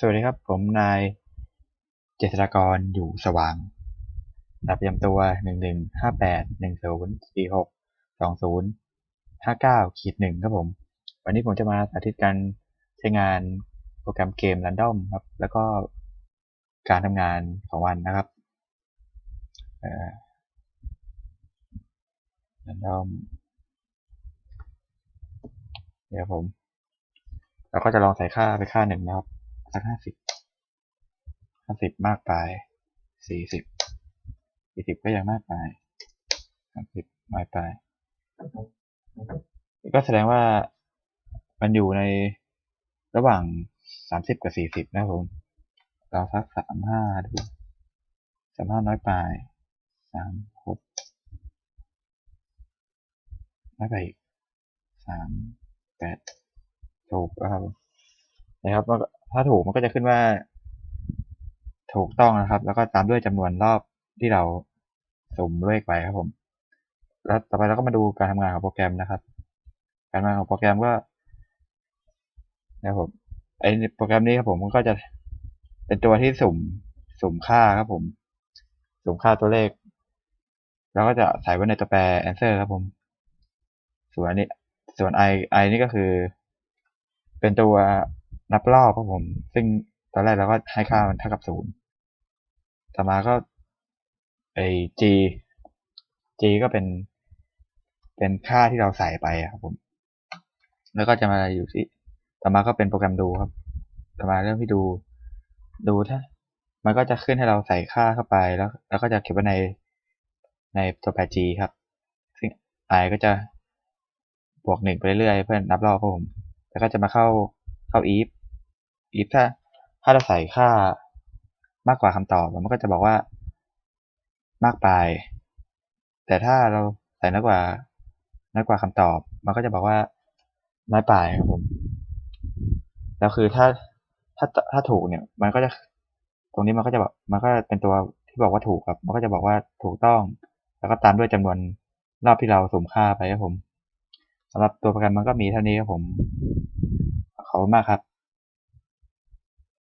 สวัสดีครับ ผมนายเจษฎากรอยู่สว่างดับประจำตัวหนึ่งหนึ่งห้าแปดหนึ่งศูนย์สี่หกสองศูนย์ห้าเก้าขีดหนึ่งครับผม วันนี้ผมจะมาสาธิตการใช้งานโปรแกรมเกม Random ครับ แล้วก็การทำงานของมันนะครับเอ่อ Random เดี๋ยวผม เราก็จะลองใส่ค่าไปค่าหนึ่งนะครับ สักห้าสิบห้าสิบมากไปสี่สิบสี่สิบก็ยังมากไปสามสิบน้อยไป ก็แสดงว่ามันอยู่ในระหว่างสามสิบกับสี่สิบนะครับผมเราสักสามห้าดูสามห้าน้อยไปสามหกน้อยไปอีกสามแปดถูกครับนะครับว่า ถ้าถูกมันก็จะขึ้นว่า ถูกต้องนะครับ แล้วก็ตามด้วยจำนวนรอบที่เราสุ่มเลขไปครับผม แล้วต่อไปเราก็มาดูการทำงานของโปรแกรมนะครับ การทำงานของโปรแกรมก็นะครับผมไอโปรแกรมนี้ครับผมมันก็จะเป็นตัวที่สุ่มสุ่มค่าครับผม สุ่มค่าตัวเลข แล้วก็จะใส่ไว้ในตัวแปร answer ครับผม ส่วนนนี้ส่วน i i นี่ก็คือ เป็นตัว นับรอบครับผม ซึ่งตอนแรกเราก็ให้ค่ามันเท่ากับศูนย์ต่อมาก็ไอ g g ก็เป็น เป็นค่าที่เราใส่ไปครับผม แล้วก็จะมาอยู่ที่ต่อมาก็เป็นโปรแกรมดูครับ ต่อมาเริ่มที่ดู ดูถ้า มันก็จะขึ้นให้เราใส่ค่าเข้าไปแล้ว แล้วก็จะเก็บไว้ใน ในตัวแปร g ครับ ซึ่ง i ก็จะบวกหนึ่งไปเรื่อยๆเพื่อนับรอบครับผม แล้วก็จะมาเข้าเข้า if if ถ้าถ้าเราใส่ค่ามากกว่าคำตอบมันก็จะบอกว่ามากไป แต่ถ้าเราใส่น้อยกว่าน้อยกว่าคำตอบ มันก็จะบอกว่าน้อยไปครับผมแล้วคือถ้าถ้าถ้าถูกเนี่ย มันก็จะตรงนี้มันก็จะแบบมันก็เป็นตัวที่บอกว่าถูกครับ มันก็จะบอกว่าถูกต้อง แล้วก็ตามด้วยจำนวนรอบที่เราสุ่มค่าไปครับผมสำหรับตัวโปรแกรมมันก็มีเท่านี้ครับผม ขอบคุณมากครับ